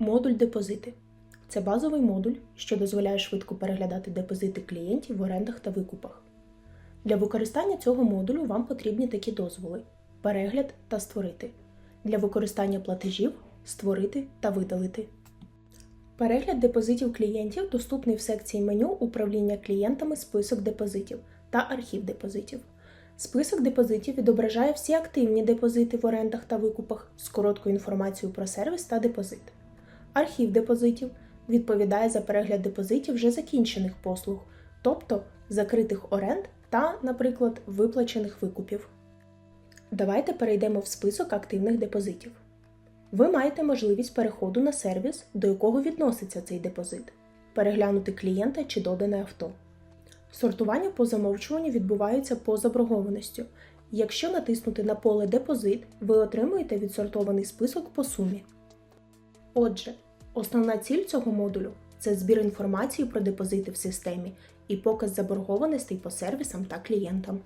Модуль депозити. Це базовий модуль, що дозволяє швидко переглядати депозити клієнтів в орендах та викупах. Для використання цього модулю вам потрібні такі дозволи: перегляд та створити. Для використання платежів створити та видалити. Перегляд депозитів клієнтів доступний в секції меню Управління клієнтами список депозитів та архів депозитів. Список депозитів відображає всі активні депозити в орендах та викупах з короткою інформацією про сервіс та депозит. Архів депозитів відповідає за перегляд депозитів вже закінчених послуг, тобто закритих оренд та, наприклад, виплачених викупів. Давайте перейдемо в список активних депозитів. Ви маєте можливість переходу на сервіс, до якого відноситься цей депозит, переглянути клієнта чи додане авто. Сортування по замовчуванню відбувається по заборгованістю. Якщо натиснути на поле Депозит, ви отримуєте відсортований список по сумі. Отже, основна ціль цього модулю це збір інформації про депозити в системі і показ заборгованостей по сервісам та клієнтам.